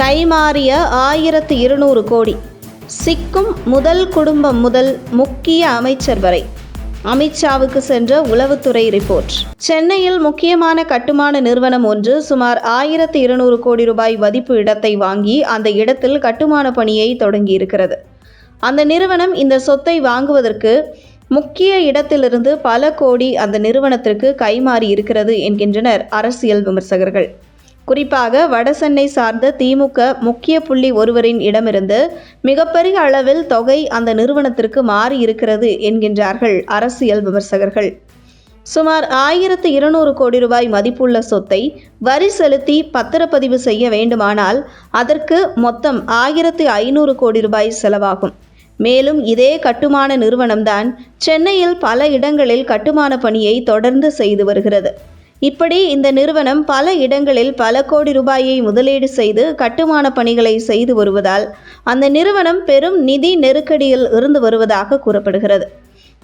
கைமாறிய ஆயிரத்து இருநூறு கோடி. சிக்கும் முதல் குடும்பம் முதல் முக்கிய அமைச்சர் வரை. அமித்ஷாவுக்கு சென்ற உளவுத்துறை ரிப்போர்ட். சென்னையில் முக்கியமான கட்டுமான நிறுவனம் ஒன்று சுமார் ஆயிரத்து இருநூறு கோடி ரூபாய் மதிப்பு இடத்தை வாங்கி அந்த இடத்தில் கட்டுமான பணியை தொடங்கியிருக்கிறது. அந்த நிறுவனம் இந்த சொத்தை வாங்குவதற்கு முக்கிய இடத்திலிருந்து பல கோடி அந்த நிறுவனத்திற்கு கைமாறி இருக்கிறது என்கின்றனர் அரசியல் விமர்சகர்கள். குறிப்பாக வடசென்னை சார்ந்த திமுக முக்கிய புள்ளி ஒருவரின் இடமிருந்து மிகப்பெரிய அளவில் தொகை அந்த நிறுவனத்திற்கு மாறி இருக்கிறது என்கின்றார்கள் அரசியல் விமர்சகர்கள். சுமார் ஆயிரத்து இருநூறு கோடி ரூபாய் மதிப்புள்ள சொத்தை வரி செலுத்தி பத்திரப்பதிவு செய்ய வேண்டுமானால் அதற்கு மொத்தம் ஆயிரத்து ஐநூறு கோடி ரூபாய் செலவாகும். மேலும் இதே கட்டுமான நிறுவனம்தான் சென்னையில் பல இடங்களில் கட்டுமான பணியை தொடர்ந்து செய்து வருகிறது. இப்படி இந்த நிறுவனம் பல இடங்களில் பல கோடி ரூபாயை முதலீடு செய்து கட்டுமான பணிகளை செய்து வருவதால் அந்த நிறுவனம் பெரும் நிதி நெருக்கடியில் இருந்து வருவதாக கூறப்படுகிறது.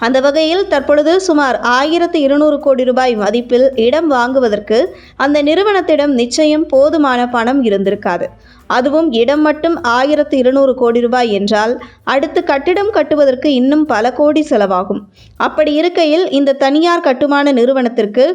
அந்த வகையில் தற்பொழுது சுமார் ஆயிரத்து இருநூறு கோடி ரூபாய் மதிப்பில் இடம் வாங்குவதற்கு அந்த நிறுவனத்திடம் நிச்சயம் போதுமான பணம் இருந்திருக்காது. அதுவும் இடம் மட்டும் ஆயிரத்து இருநூறு கோடி ரூபாய் என்றால் அடுத்து கட்டிடம் கட்டுவதற்கு இன்னும் பல கோடி செலவாகும். அப்படி இருக்கையில் இந்த தனியார் கட்டுமான நிறுவனத்திற்கு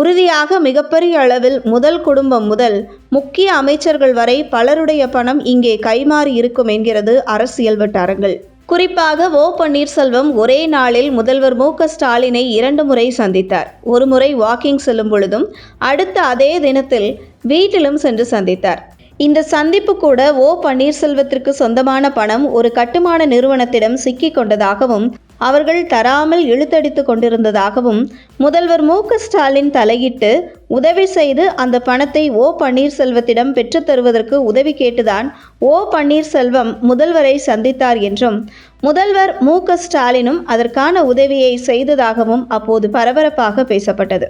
உறுதியாக மிகப்பெரிய அளவில் முதல் குடும்பம் முதல் முக்கிய அமைச்சர்கள் வரை பலருடைய பணம் இங்கே கைமாறி இருக்கும் என்கிறது அரசியல் வட்டாரங்கள் குறிப்பாக ஓ பன்னீர்செல்வம் ஒரே நாளில் முதல்வர் மு ஸ்டாலினை இரண்டு முறை சந்தித்தார். ஒரு முறை வாக்கிங் செல்லும் பொழுதும் அடுத்த அதே தினத்தில் வீட்டிலும் சென்று சந்தித்தார். இந்த சந்திப்பு கூட ஓ பன்னீர்செல்வத்திற்கு சொந்தமான பணம் ஒரு கட்டுமான நிறுவனத்திடம் சிக்கிக் கொண்டதாகவும் அவர்கள் தராமல் இழுத்தடித்து கொண்டிருந்ததாகவும் முதல்வர் மு ஸ்டாலின் தலையிட்டு உதவி செய்து அந்த பணத்தை ஓ பன்னீர்செல்வத்திடம் பெற்றுத் தருவதற்கு உதவி கேட்டுதான் ஓ பன்னீர்செல்வம் முதல்வரை சந்தித்தார் என்றும் முதல்வர் மு ஸ்டாலினும் அதற்கான உதவியை செய்ததாகவும் அப்போது பரபரப்பாக பேசப்பட்டது.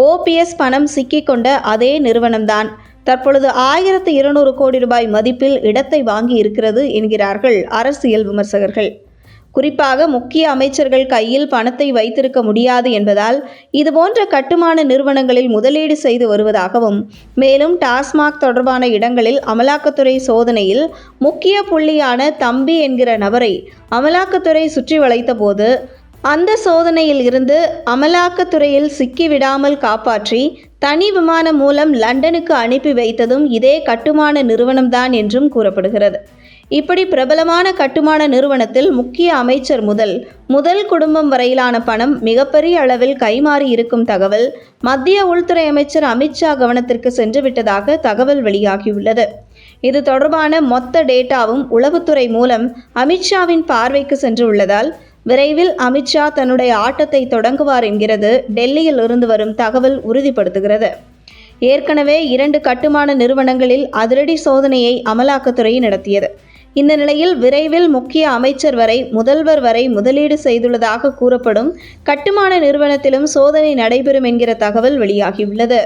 ஓபிஎஸ் பணம் சிக்கிக்கொண்ட அதே நிறுவனம்தான். தற்பொழுது ஆயிரத்து இருநூறு கோடி ரூபாய் மதிப்பில் இடத்தை வாங்கி இருக்கிறது என்கிறார்கள் அரசியல் விமர்சகர்கள். குறிப்பாக முக்கிய அமைச்சர்கள் கையில் பணத்தை வைத்திருக்க முடியாது என்பதால் இதுபோன்ற கட்டுமான நிறுவனங்களில் முதலீடு செய்து வருவதாகவும் மேலும் டாஸ்மாக் தொடர்பான இடங்களில் அமலாக்கத்துறை சோதனையில் முக்கிய புள்ளியான தம்பி என்கிற நபரை அமலாக்கத்துறை சுற்றி வளைத்தபோது அந்த சோதனையில் இருந்து அமலாக்கத்துறையில் சிக்கிவிடாமல் காப்பாற்றி தனி விமானம் மூலம் லண்டனுக்கு அனுப்பி வைத்ததும் இதே கட்டுமான நிறுவனம்தான் என்றும் கூறப்படுகிறது. இப்படி பிரபலமான கட்டுமான நிறுவனத்தில் முக்கிய அமைச்சர் முதல் முதல் குடும்பம் வரையிலான பணம் மிகப்பெரிய அளவில் கைமாறி இருக்கும் தகவல் மத்திய உள்துறை அமைச்சர் அமித்ஷா கவனத்திற்கு சென்று விட்டதாக தகவல் வெளியாகியுள்ளது. இது தொடர்பான மொத்த டேட்டாவும் உளவுத்துறை மூலம் அமித்ஷாவின் பார்வைக்கு சென்று உள்ளதால் விரைவில் அமித்ஷா தன்னுடைய ஆட்டத்தை தொடங்குவார் என்கிறது டெல்லியில் இருந்து வரும் தகவல் உறுதிப்படுத்துகிறது. ஏற்கனவே இரண்டு கட்டுமான நிறுவனங்களில் அதிரடி சோதனையை அமலாக்கத்துறை நடத்தியது. இந்த நிலையில் விரைவில் முக்கிய அமைச்சர் வரை முதல்வர் வரை முதலீடு செய்துள்ளதாக கூறப்படும் கட்டுமான நிறுவனத்திலும் சோதனை நடைபெறும் என்கிற தகவல் வெளியாகியுள்ளது.